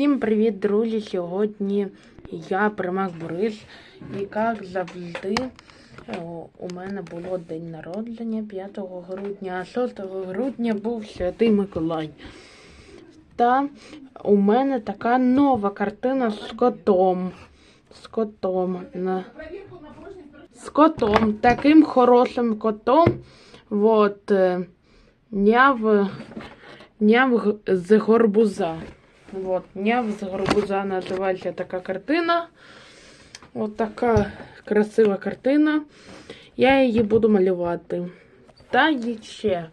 Всім привіт, друзі! Сьогодні я Примак Борис. І як завжди, у мене було день народження 5 грудня, а 6 грудня був Святий Миколай. Та у мене така нова картина з котом. З котом. З котом. Таким хорошим котом. Вот. е, Няв, няв з горбуза. Вот, няв з горбуза називається така картина. От така красива картина. Я її буду малювати. Та є ще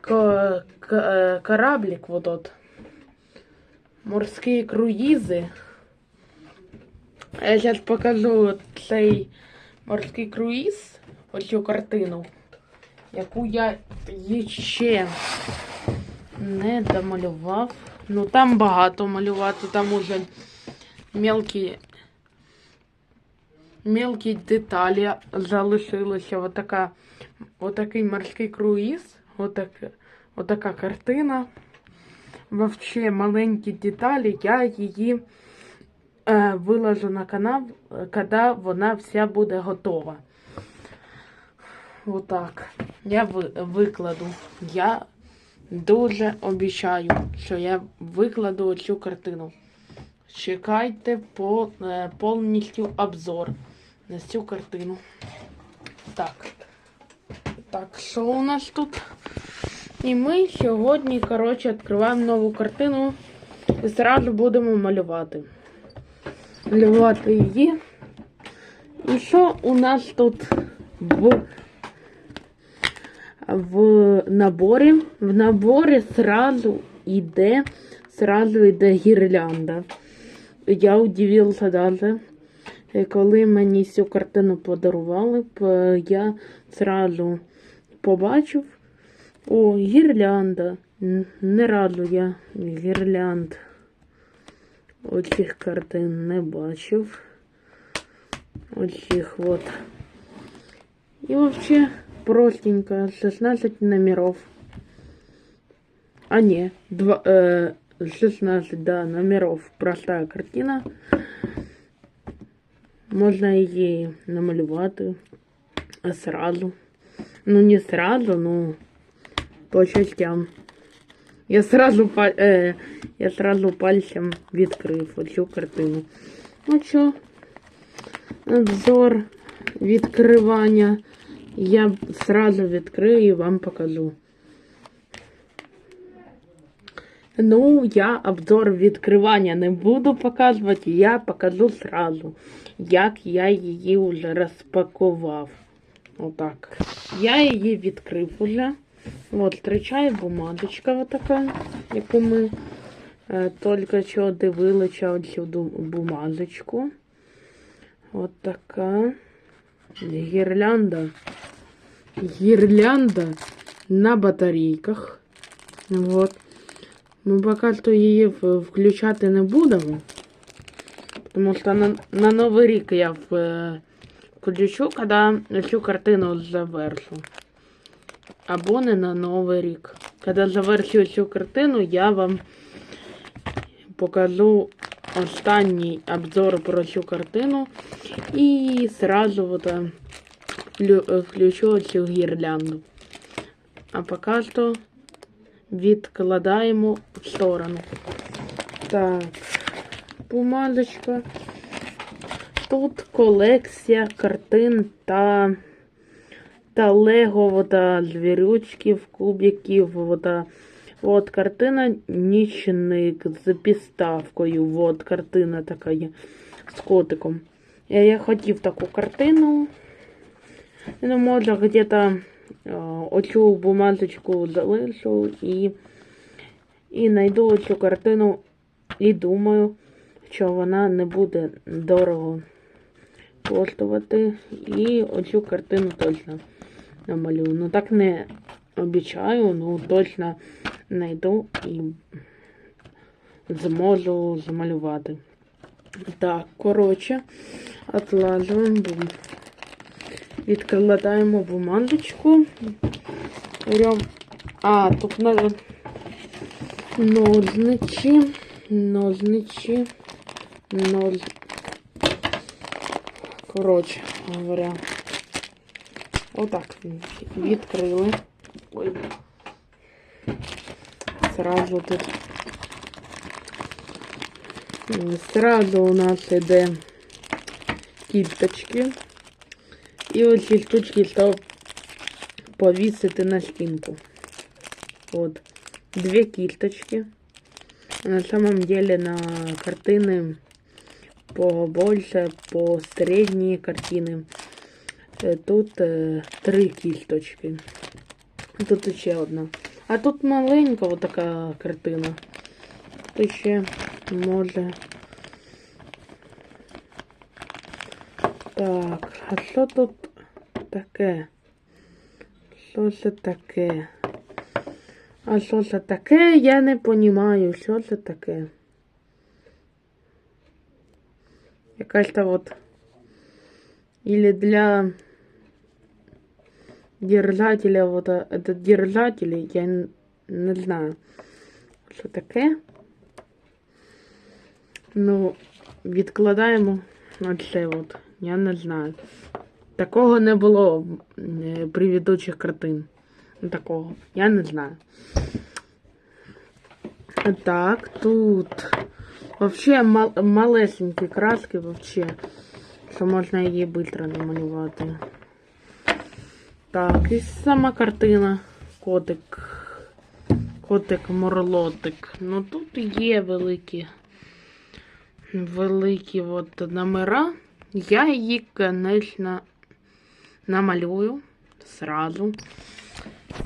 ко- к- е, кораблик вот от. Морські круїзи. Я зараз покажу цей морський круїз, оцю картину, яку я ще не домалював. Ну там багато малювати, там уже мелкі, мелкі деталі залишилися. Отака, отакий морський круїз, отак, отака картина. Вообще маленькі деталі, я її е, виложу на канал, коли вона вся буде готова. Отак. Я ви- викладу. Я дуже обіцяю, що я викладу цю картину. Чекайте по, е, повністю обзор на цю картину. Так. Так, що у нас тут? І ми сьогодні, коротше, відкриваємо нову картину і зразу будемо малювати. Малювати її. І що у нас тут в наборі. В наборі сразу йде, сразу йде гірлянда. Я удивився даже, е, коли мені цю картину подарували, я сразу побачив. О, гірлянда. Не разу я гірлянд оцих картин не бачив. Оцих вот. И вообще простенько, 16 номеров. А не, два, э, 16, да, номеров. Простая картина. Можна її намалювати а сразу. Ну, не сразу, ну, по частям. Я сразу, па- э, я сразу пальцем відкрив оцю картину. Ну що, обзор відкривання. Я сразу відкрию і вам покажу. Ну, я обзор відкривання не буду показувати, я покажу сразу, як я її вже розпакував. Отак. Я її відкрив уже. От, зустрічає бумадочка отака, яку ми е, тільки що дивилися оцю ду- бумажечку. От така. Гірлянда. Гірлянда на батарейках. Вот. Ми поки що її включати не будемо. Тому що на, на Новий рік я е, включу, коли цю картину завершу. Або не на Новий рік. Коли завершу цю картину, я вам покажу останній обзор про цю картину. І сразу вот, е, е, включу цю гірлянду. А поки що відкладаємо в сторону. Так, бумажечка. Тут колекція картин та, та лего, та звірючків, кубиків. Вот, от картина нічник з підставкою. Вот картина така є з котиком. Я, я хотів таку картину. Ну, може, где-то е, оцю бумажечку залишу і, і знайду оцю картину і думаю, що вона не буде дорого коштувати. І оцю картину точно намалюю. Ну так не обіцяю, ну точно знайду і зможу замалювати. Так, коротше, отлажуємо. Відкладаємо бумажечку. А, тут надо ножнички. ножничі, нож... Коротше говоря. Отак відкрили. Ой. Сразу тут. Сразу у нас іде кісточки. І ось ці штучки став повісити на стінку. Вот. Две кисточки. На самом деле на картины побольше, по средние картины. Е, Тут е, три кісточки. Тут ще одна. А тут маленька вот така картина. Тут ще може. Так, а що тут таке? Що це таке? А що це таке? Я не розумію, що це таке. Якась то вот. Или для держателя, вот а, это держатели, я не знаю, що таке. Ну, відкладаємо оце от. Я не знаю. Такого не було е, картин. Ну, Такого. Я не знаю. Так, тут вообще мал малесенькі краски вообще. Що можна її швидко намалювати. Так, і сама картина. Котик. Котик морлотик. Ну тут є великі. Великі от номера. Я її, звісно, намалюю сразу.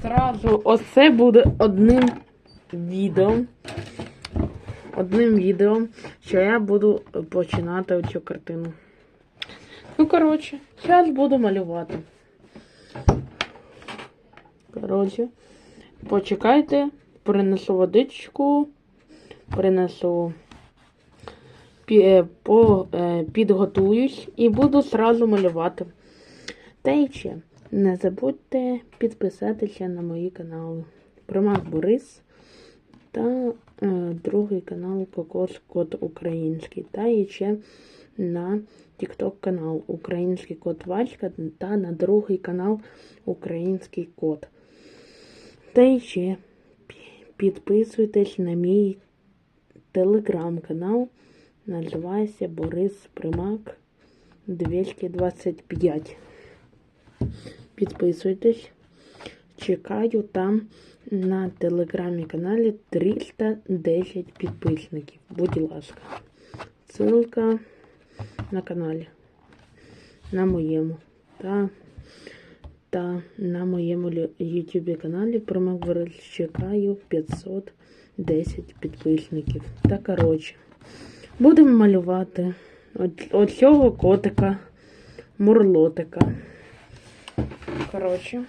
Сразу оце буде одним відео. Одним відео, що я буду починати цю картину. Ну, коротше, зараз буду малювати. Коротше, почекайте, принесу водичку, принесу е, е, підготуюсь і буду сразу малювати. Та й ще не забудьте підписатися на мої канали. Примак Борис та е, другий канал Кокос Код Український. Та і ще на TikTok канал Український код Валька та на другий канал Український код. Та і ще підписуйтесь на мій телеграм-канал. Називається Борис Примак 225. Підписуйтесь. Чекаю там на телеграмі каналі 310 підписників. Будь ласка. Ссылка на каналі. На моєму. Та, та на моєму YouTube каналі Промак Борис чекаю 510 підписників. Та коротше. Будемо малювати от, оцього котика, мурлотика. Короче,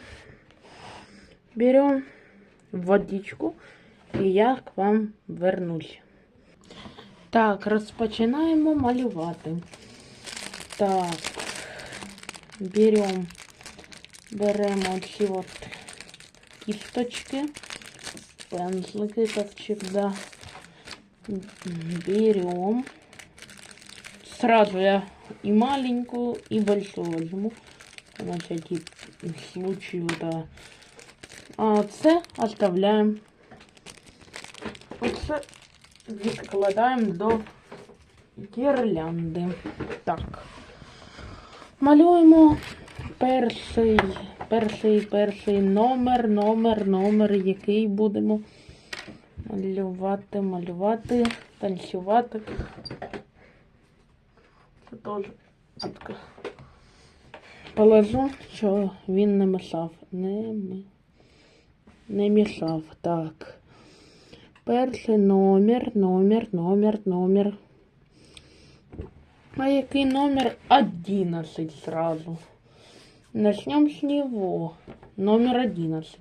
берем водичку, і я к вам вернусь. Так, розпочинаємо малювати. Так, берем, беремо ці от кісточки, пензлики, как всегда. Берем. Сразу я и маленькую, и большую возьму. На всякий случай вот а. А це оставляємо. Оце відкладаємо до гірлянди. Так. Малюємо перший, перший, перший номер, номер, номер, який будемо малювати, малювати, танцювати. Це теж отка. Положу, що він не мішав. Не, не мішав. Так. Перший номер, номер, номер, номер. А який номер? 11 сразу. Начнем с него. Номер 11.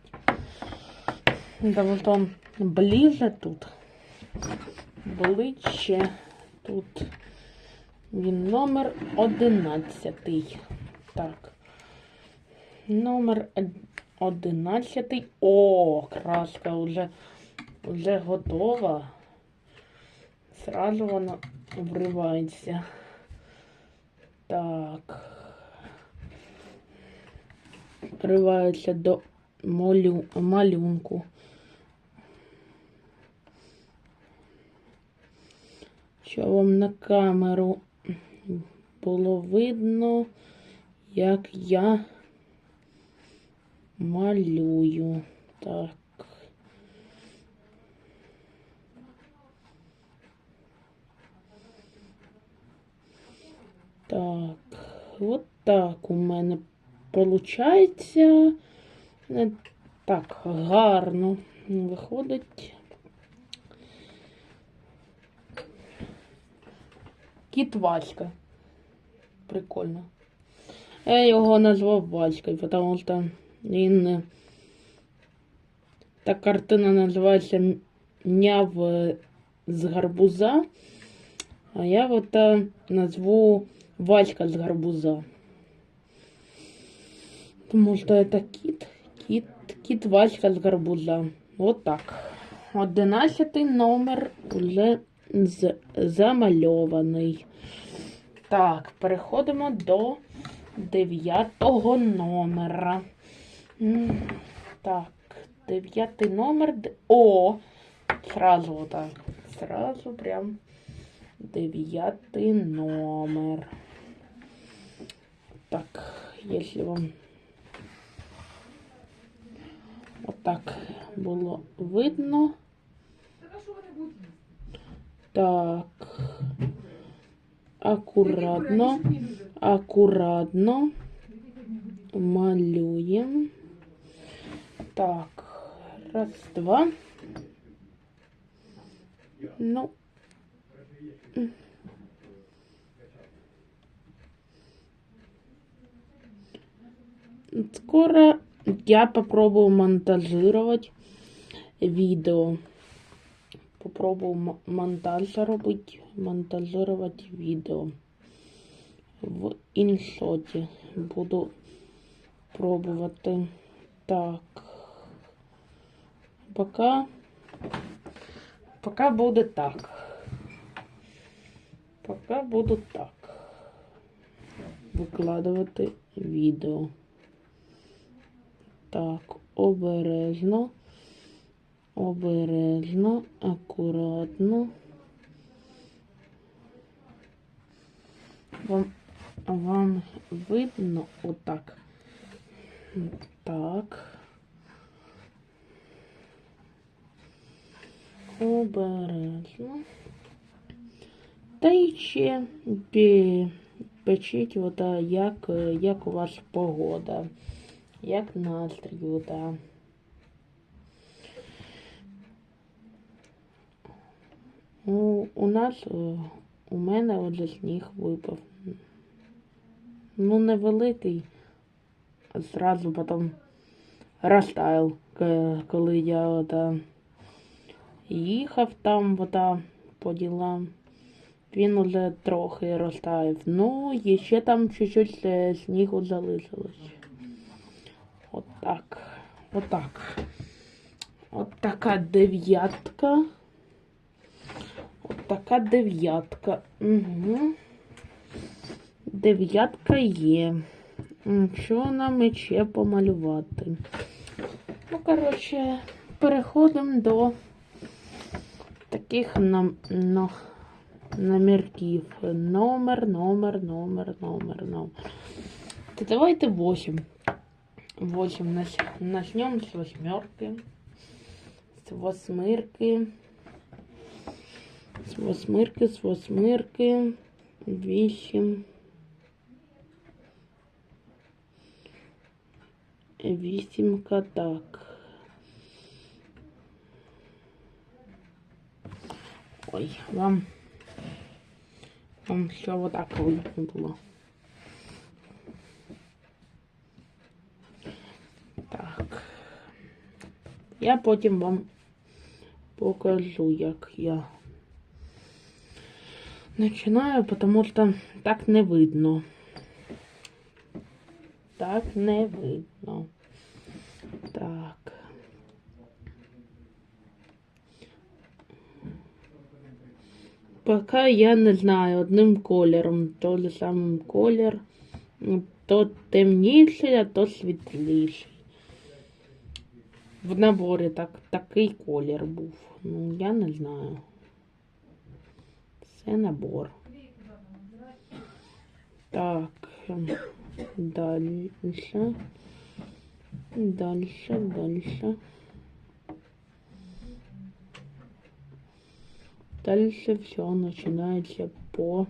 Да вот он ближе тут. Ближче тут. Номер 11. Так. Номер од- 11. О, краска вже, вже готова. Сразу воно вривається. Так. Вривається до молю... малюнку. Що вам на камеру було видно, як я малюю. Так. Так, от так у мене виходить. Не так гарно виходить. Кіт Васька. Прикольно. Я його назвав Ваською, тому що він. е, Та картина називається Няв е, з гарбуза. А я вот е, назву Васька з гарбуза. Тому що это кіт, кіт, кіт Васька з гарбуза. Вот так. Одинадцятий номер вже замальований. Так, переходимо до дев'ятого номера. Так, дев'ятий номер. О! Сразу вот так. Сразу прям дев'ятий номер. Так, если вам вот так було видно. Так. Акуратно, акуратно малюємо. Так, раз, два. Ну. Скоро я попробую монтажировать видео. Попробую монтаж робити, монтажировать відео. В іншоті буду пробувати. Так. Пока. Пока буде так. Пока буду так. Викладувати відео. Так, обережно. Обережно, акуратно. Вам, вам видно отак. Так. Обережно. Та й ще печіть, ота, як, як у вас погода, як настрій, ота. У, у нас, е, у мене отже сніг випав. Ну, невеликий, зразу потім розтаяв, коли я ота, їхав там ота, по ділам. Він уже трохи розтаяв. Ну, і ще там чуть-чуть е, снігу залишилось. Отак. Отак. От така дев'ятка. От така дев'ятка. Угу. Дев'ятка є. Що нам ще помалювати? Ну, коротше, переходимо до таких нам, ну, номерків. Номер, номер, номер, номер, номер. То давайте 8. 8 начнем с восьмерки. С восьмерки. З восьмирки, з восьмирки, вісім. Вісімка, так. Ой, вам, вам все вот так видно Так. Я потім вам покажу, як я начинаю, потому что так не видно. Так не видно. Так. Поки я не знаю одним кольором. То же самим колір. То темніший, а то світліший. В наборі так, такий колір був. Ну, я не знаю. Це набор. Так. Дальше. Дальше, дальше. Дальше все начинается по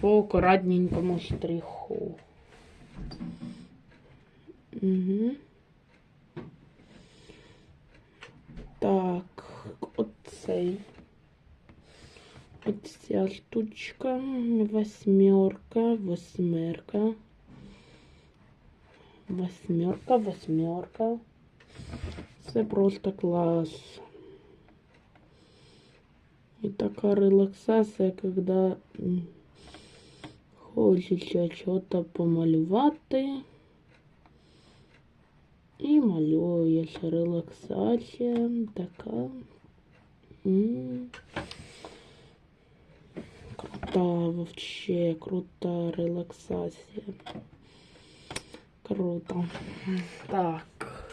по аккуратненькому штриху. Угу. Так, оцей. Оця штучка, восьмерка, восьмерка. Восьмерка, восьмерка. Це просто клас. І така релаксація, коли м, хочеться щось помалювати. І малюєш релаксація така. Крута, вообще крута релаксація. Круто. Так.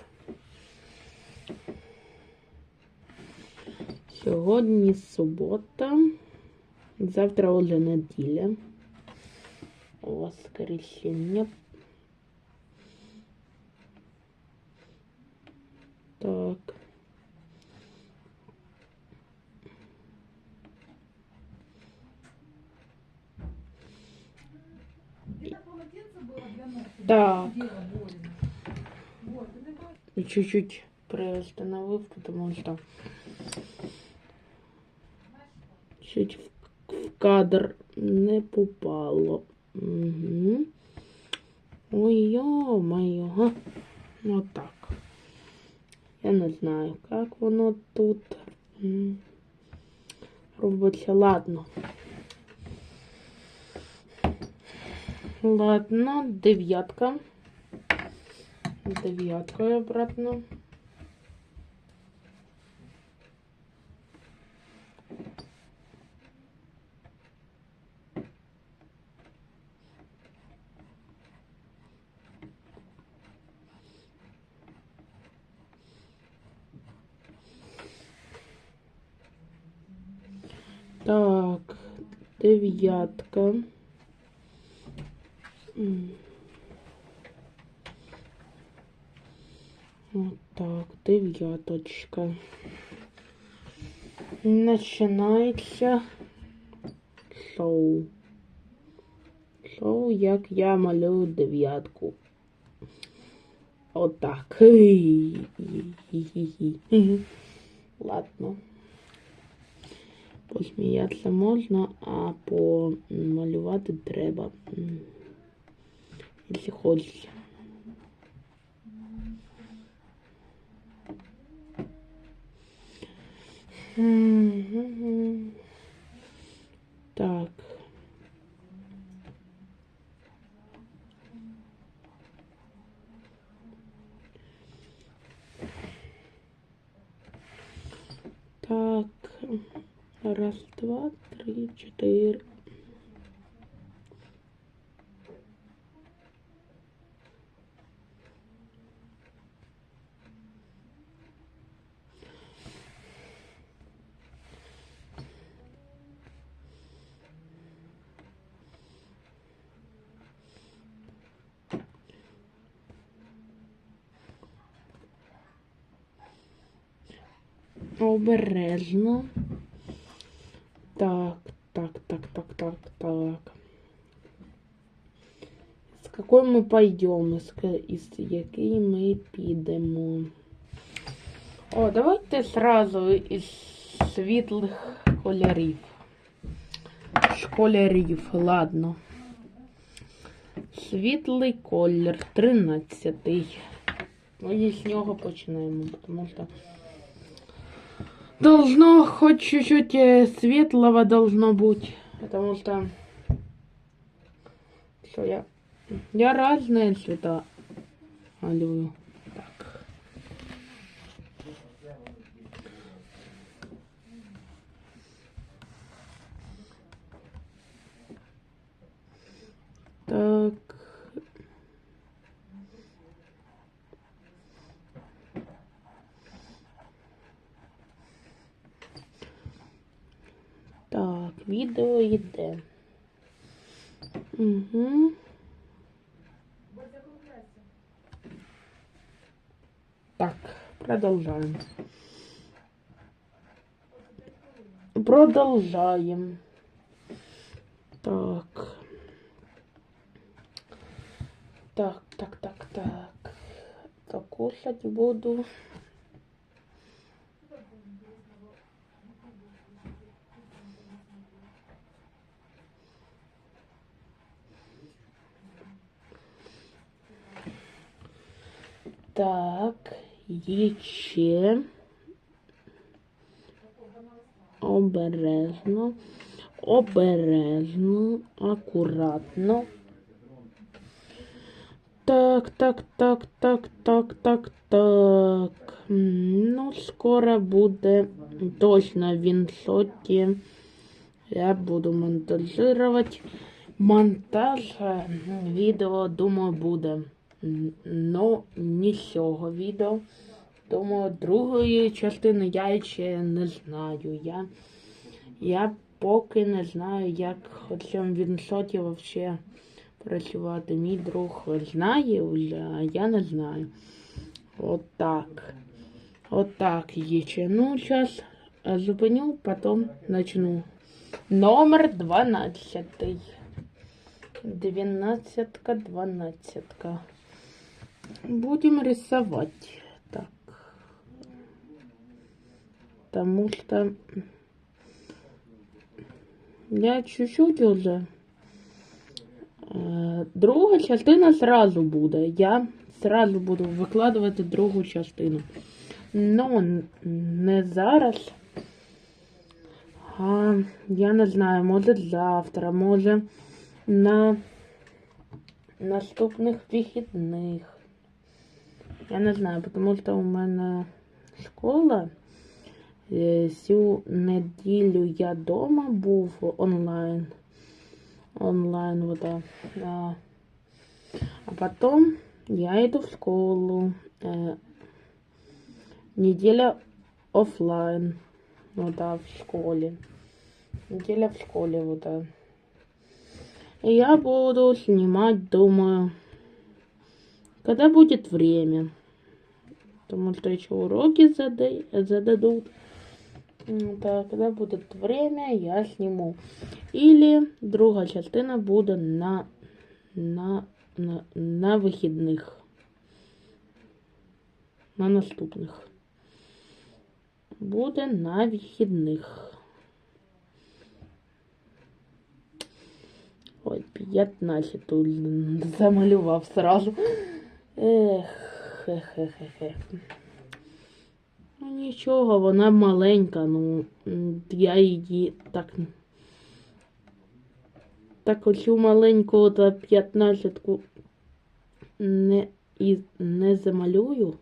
Сьогодні субота. Завтра вже неділя. Воскресіння. Так. Где-то полотенце было для ног. Так. Дело больно. Вот, ты не бачиш? И чуть-чуть приостановив, потому что чуть в, в кадр не попало. Угу. Ой, ё-моё. га. Вот так. Я не знаю, как воно тут м, робиться. Ладно. Ладно, дев'ятка. Дев'яткою обратно. Так, дев'ятка. М. Вот так, дев'яточка. Починається шоу. Шоу, як я малюю дев'ятку. Отак. Ладно. Посміятися можна, а помалювати треба. М. Якщо хочеться. Мгм. Так. Так. Раз, два, три, чотири. Обережно. Так, так, так, так, так, так. З якою ми пойдемо? З, якої ми підемо? О, давайте сразу із світлих кольорів. Школярів, ладно. Світлий колір, 13. Ну, і з нього починаємо, тому що Должно хоть чуть-чуть э, светлого должно быть. Потому что... Что я... Я разные цвета алюю. Так. Так. Відео йде. Угу. Так, продолжаем. Продолжаем. Так. Так, так, так, так. Так, буду. Так, ще. Обережно, обережно, акуратно. Так, так, так, так, так, так, так. Ну, скоро буде точно соті. Я буду монтажировать. Монтаж е, відео, думаю, буде. Ну, не з цього відео. Тому другої частини я ще не знаю. Я, я поки не знаю, як цьому віншоті вообще працювати. Мій друг знає вже, а я не знаю. От так. От так є. Ну, зараз зупиню, потім начну. Номер 12. Двенадцатка, дванадцатка. Будем рисовать. Так. Потому что я чуть-чуть уже. Е, Друга частина сразу буде. Я сразу буду викладувати другу частину. Ну, не зараз. А, я не знаю, може завтра, може на наступних вихідних. Я не знаю, тому що у мене школа. Е, Цю неділю я вдома був онлайн. Онлайн, вот. Да. А потом я иду в школу. Неделя оффлайн. Вот да, в школе. Неделя в школе, вот да. И я буду снимать, думаю, когда будет время. Потому что еще уроки зада- зададут. Так, когда будет время, я сниму. Или друга частина буде на, на, на, на вихідних. На наступних. Буде на вихідних. Ой, 15 тут замалював сразу. Ех, хе-хе-хе-хе. Ну нічого, вона маленька, ну я її так. Так оцю маленьку та 15 не, не замалюю.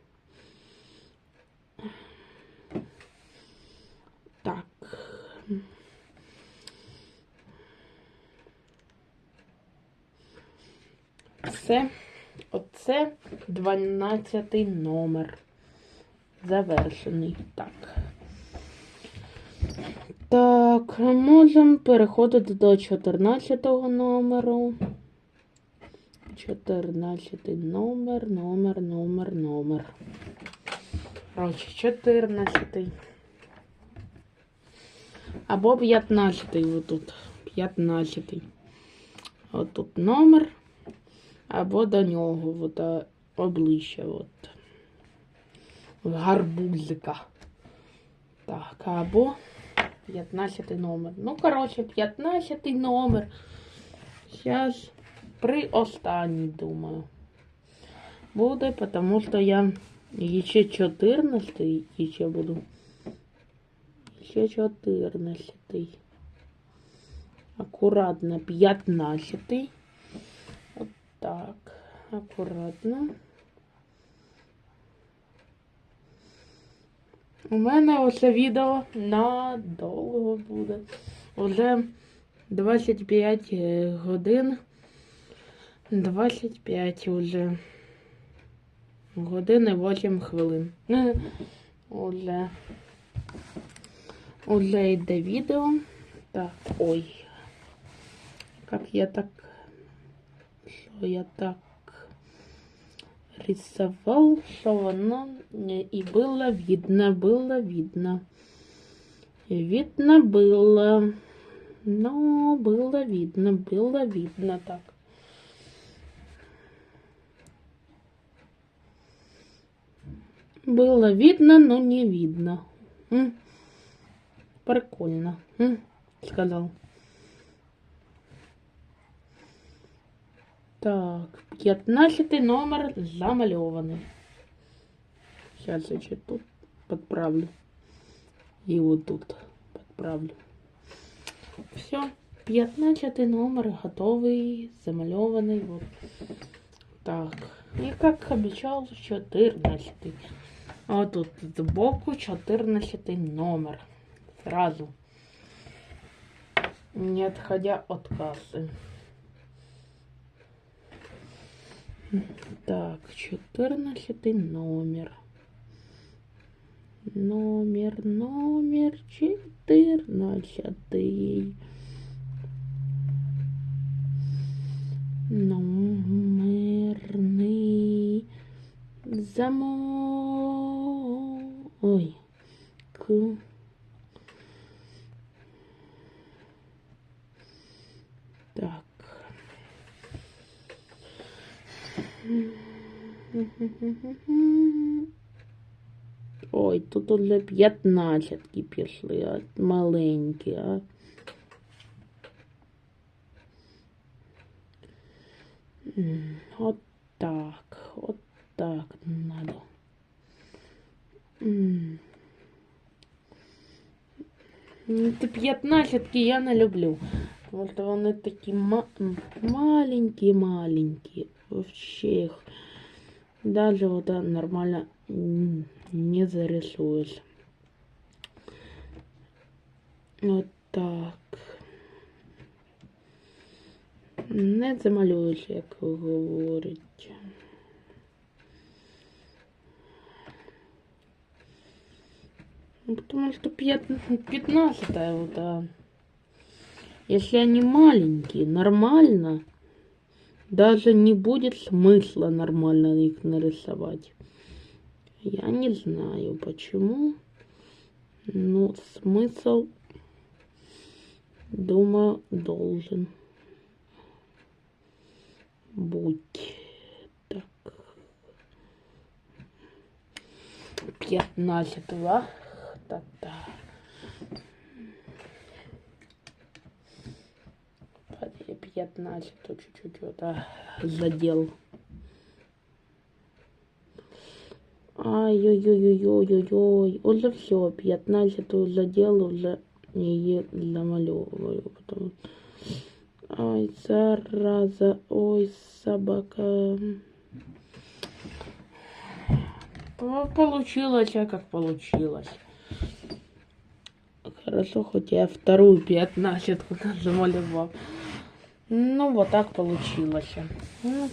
Так. Все. Оце 12 номер. Завершений. Так. Так, можемо переходити до 14 номеру. 14 номер, номер, номер, номер. Короче, 14. Або 15 отут. 15. Отут номер. Або до нього, от, обличчя. От. Гарбузика. Так, або 15 номер. Ну, коротше, 15 номер. Зараз при останній, думаю. Буде, тому що я ще 14 і ще буду. Ще 14. Акуратно 15. Так. Акуратно. У мене оце відео надовго буде. Уже 25 е, годин. 25 уже. Години 8 хвилин. Уже. Уже йде відео. Так, ой. Как я так... Что я так рисовал, что оно и было видно, было видно. Видно было. Но было видно, было видно так. Было видно, но не видно. М? Прикольно. М? Сказал. Так, 15 номер замальований. Сейчас я тут подправлю. І вот тут подправлю. Все, 15 номер готовий, замальований. Вот. Так, і як обіцяв, 14. А вот тут сбоку 14 номер. Сразу. Не отходя от кассы. Так, 14 номер. Номер, номер 14. Номерний замок. Ой. К. Так. Ой, тут уже 15 пішли, а маленькі, а. М, От так, от так надо. М. Ну, Ті 15 я не люблю. Що вони такі ма- маленькі-маленькі. Вообще їх даже вот нормально не зарисуешь. Вот так. Не замалюєш, як говорить. Ну, Потому что пят- 15 вот, а. Если они маленькие, нормально, даже не будет смысла нормально их нарисовать. Я не знаю почему, но смысл, думаю, должен быть. Так. 15 Та-та. Подожди, 15 тут чуть-чуть вот, а, задел. Ай-ой-ой-ой-ой-ой. Уже все, 15 задел, уже її замальовую. Потому... Ай, зараза, ой, собака. Ну, Получилось, а как получилось. Хорошо, хоть я вторую пятнадцатку замалевал. Ну, вот так получилось. Ну.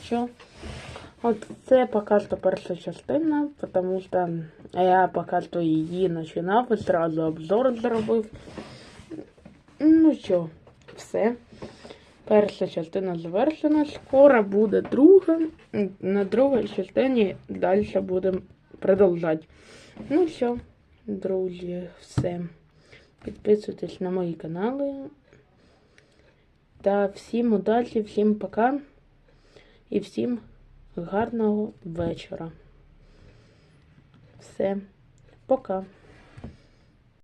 От це поки що перша частина, тому що я поки що її починав і одразу обзор зробив. Ну що, все. Перша частина завершена. Скоро буде друга. На другій частині далі будемо продовжати. Ну все, друзі, все. Підписуйтесь на мої канали. Та всім удачі, всім пока. І всім гарного вечора. Все, пока.